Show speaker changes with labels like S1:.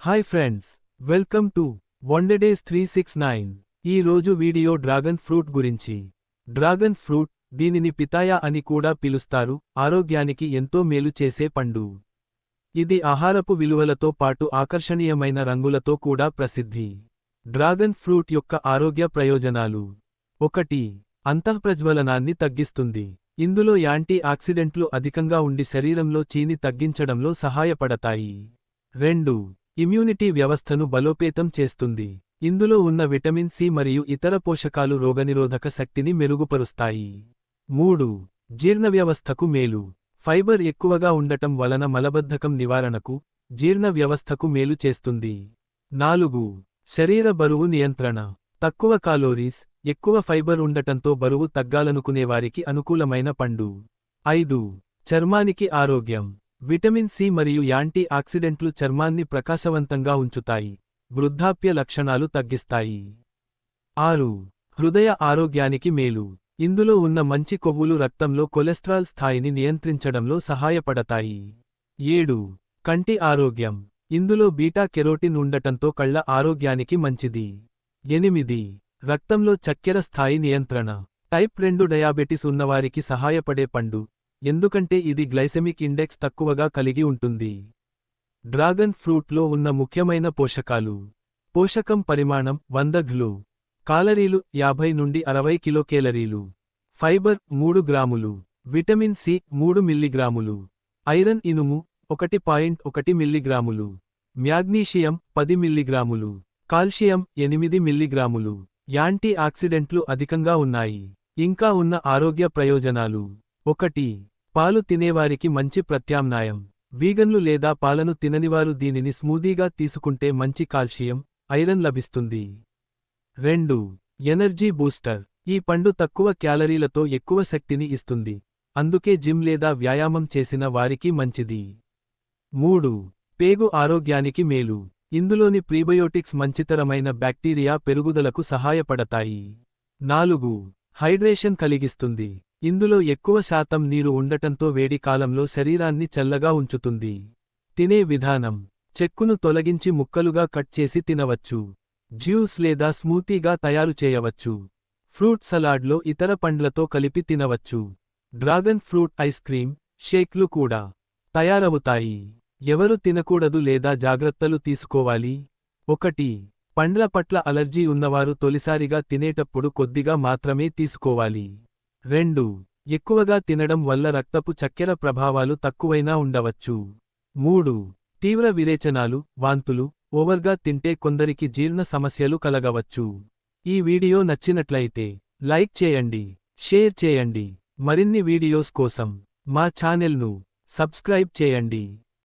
S1: Hi friends welcome to one day days three six nine. ఈ రోజు video dragon fruit గురించి. Dragon fruit దీనిని pitaya అని కూడా పిలుస్తారు ఆరోగ్యానికి ఎంతో మేలు చేసే పండు. ఇది ఆహారపు విలువలతో పాటు ఆకర్షణీయమైన రంగులతో కూడా ప్రసిద్ధి. డ్రాగన్ ఫ్రూట్ యొక్క ఆరోగ్య ప్రయోజనాలు. ఒకటి అంతఃప్రజ్వలనాన్ని తగ్గిస్తుంది. ఇందులో యాంటీ ఆక్సిడెంట్లు అధికంగా ఉండి శరీరంలో చీని తగ్గించడంలో సహాయపడతాయి. రెండు ఇమ్యూనిటీ వ్యవస్థను బలోపేతం చేస్తుంది. ఇందులో ఉన్న విటమిన్ సి మరియు ఇతర పోషకాలు రోగనిరోధక శక్తిని మెరుగుపరుస్తాయి. మూడు. జీర్ణ వ్యవస్థకు మేలు. ఫైబర్ ఎక్కువగా ఉండటం వలన మలబద్ధకం నివారణకు జీర్ణ వ్యవస్థకు మేలు చేస్తుంది. నాలుగు. శరీర బరువు నియంత్రణ. తక్కువ కాలోరీస్ ఎక్కువ ఫైబర్ ఉండటంతో బరువు తగ్గాలనుకునేవారికి అనుకూలమైన పండు. ఐదు. చర్మానికి ఆరోగ్యం. విటమిన్ సి మరియు యాంటీ ఆక్సిడెంట్లు చర్మాన్ని ప్రకాశవంతంగా ఉంచుతాయి వృద్ధాప్య లక్షణాలు తగ్గిస్తాయి. ఆరు హృదయ ఆరోగ్యానికి మేలు. ఇందులో ఉన్న మంచి కొవ్వులు రక్తంలో కొలెస్ట్రాల్ స్థాయిని నియంత్రించడంలో సహాయపడతాయి. ఏడు కంటి ఆరోగ్యం. ఇందులో బీటా కెరోటిన్ ఉండటంతో కళ్ళ ఆరోగ్యానికి మంచిది. ఎనిమిది రక్తంలో చక్కెర స్థాయి నియంత్రణ. టైప్ రెండు డయాబెటిస్ ఉన్నవారికి సహాయపడే పండు. ఎందుకంటే ఇది గ్లైసెమిక్ ఇండెక్స్ తక్కువగా కలిగి ఉంటుంది. డ్రాగన్ ఫ్రూట్లో ఉన్న ముఖ్యమైన పోషకాలు. పోషకం పరిమాణం వంద గ్లు. కాలరీలు యాభై నుండి అరవై కిలోకేలరీలు ఫైబర్ మూడు గ్రాములు. విటమిన్ సి మూడు మిల్లీగ్రాములు. ఐరన్ ఇనుము ఒకటి పాయింట్ ఒకటి మిల్లీగ్రాములు. మ్యాగ్నీషియం పది మిల్లీగ్రాములు. కాల్షియం ఎనిమిది మిల్లీగ్రాములు. యాంటీ ఆక్సిడెంట్లు అధికంగా ఉన్నాయి. ఇంకా ఉన్న ఆరోగ్య ప్రయోజనాలు. ఒకటి పాలు తినేవారికి మంచి ప్రత్యామ్నాయం. వీగన్లు లేదా పాలను తిననివారు దీనిని స్మూదీగా తీసుకుంటే మంచి కాల్షియం ఐరన్ లభిస్తుంది. రెండు ఎనర్జీ బూస్టర్. ఈ పండు తక్కువ క్యాలరీలతో ఎక్కువ శక్తిని ఇస్తుంది. అందుకే జిమ్ లేదా వ్యాయామం చేసిన వారికి మంచిది. మూడు పేగు ఆరోగ్యానికి మేలు. ఇందులోని ప్రీబయోటిక్స్ మంచితరమైన బ్యాక్టీరియా పెరుగుదలకు సహాయపడతాయి. నాలుగు హైడ్రేషన్ కలిగిస్తుంది. ఇందులో ఎక్కువ శాతం నీరు ఉండటంతో వేడి కాలంలో శరీరాన్ని చల్లగా ఉంచుతుంది. తినే విధానం. చెక్కును తొలగించి ముక్కలుగా కట్ చేసి తినవచ్చు. జ్యూస్ లేదా స్మూతీగా తయారు చేయవచ్చు. ఫ్రూట్ సలాడ్లో ఇతర పండ్లతో కలిపి తినవచ్చు. డ్రాగన్ ఫ్రూట్ ఐస్ క్రీం షేక్లు కూడా తయారవుతాయి. ఎవరు తినకూడదు లేదా జాగ్రత్తలు తీసుకోవాలి? ఒకటి. పండ్ల పట్ల అలర్జీ ఉన్నవారు తొలిసారిగా తినేటప్పుడు కొద్దిగా మాత్రమే తీసుకోవాలి. రెండు. ఎక్కువగా తినడం వల్ల రక్తపు చక్కెర ప్రభావాలు తక్కువైనా ఉండవచ్చు. మూడు. తీవ్ర విరేచనాలు వాంతులు ఓవర్గా తింటే కొందరికి జీర్ణ సమస్యలు కలగవచ్చు. ఈ వీడియో నచ్చినట్లయితే లైక్ చేయండి షేర్ చేయండి. మరిన్ని వీడియోస్ కోసం మా ఛానెల్ను సబ్స్క్రైబ్ చేయండి.